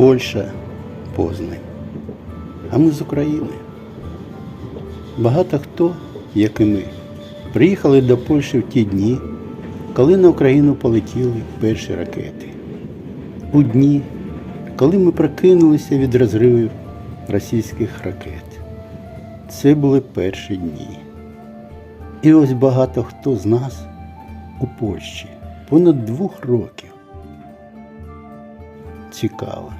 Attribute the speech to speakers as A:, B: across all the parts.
A: Польща, Познань. А ми з України. Багато хто, як і ми, приїхали до Польщі в ті дні, коли на Україну полетіли перші ракети. У дні, коли ми прокинулися від розривів російських ракет. Це були перші дні. І ось багато хто з нас у Польщі понад двох років. Цікаво,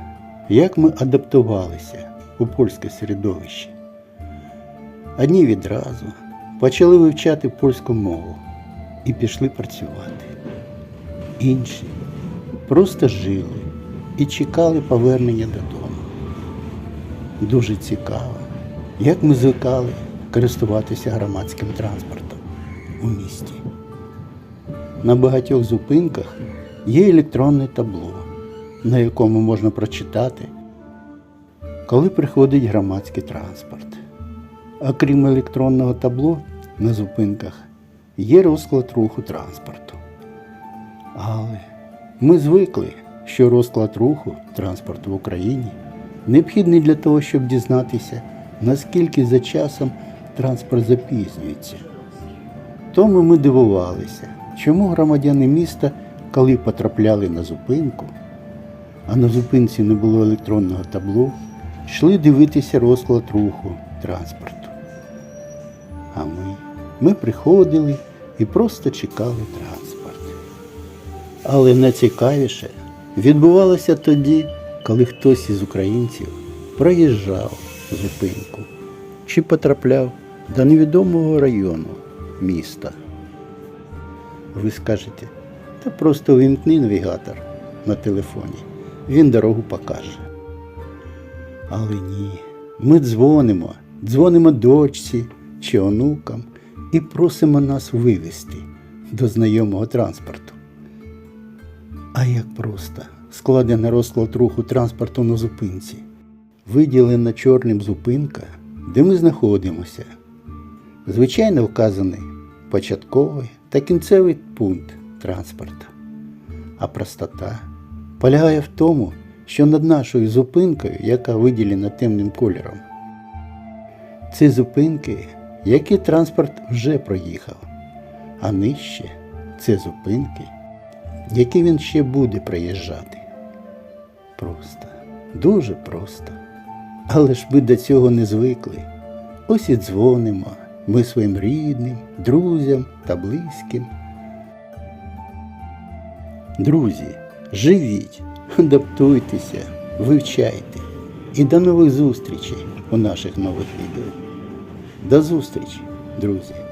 A: як ми адаптувалися у польське середовище. Одні відразу почали вивчати польську мову і пішли працювати. Інші просто жили і чекали повернення додому. Дуже цікаво, як ми звикали користуватися громадським транспортом у місті. На багатьох зупинках є електронне табло, на якому можна прочитати, коли приходить громадський транспорт. А крім електронного табло на зупинках є розклад руху транспорту. Але ми звикли, що розклад руху транспорту в Україні необхідний для того, щоб дізнатися, наскільки за часом транспорт запізнюється. Тому ми дивувалися, чому громадяни міста, коли потрапляли на зупинку, а на зупинці не було електронного табло, йшли дивитися розклад руху транспорту. А ми, ми приходили і просто чекали транспорт. Але найцікавіше відбувалося тоді, коли хтось із українців проїжджав зупинку чи потрапляв до невідомого району міста. Ви скажете, та просто вимкни навігатор на телефоні, він дорогу покаже. Але ні, ми дзвонимо, дзвонимо дочці чи онукам і просимо нас вивезти до знайомого транспорту. А як просто складений розклад руху транспорту на зупинці, виділена чорним зупинка, де ми знаходимося. Звичайно, вказаний початковий та кінцевий пункт транспорту. А простота полягає в тому, що над нашою зупинкою, яка виділена темним кольором, це зупинки, які транспорт вже проїхав, а нижче це зупинки, які він ще буде проїжджати. Просто, дуже просто. Але ж ми до цього не звикли. Ось і дзвонимо ми своїм рідним, друзям та близьким. Друзі, живіть, адаптуйтеся, вивчайте. І до нових зустрічей у наших нових відео. До зустрічі, друзі!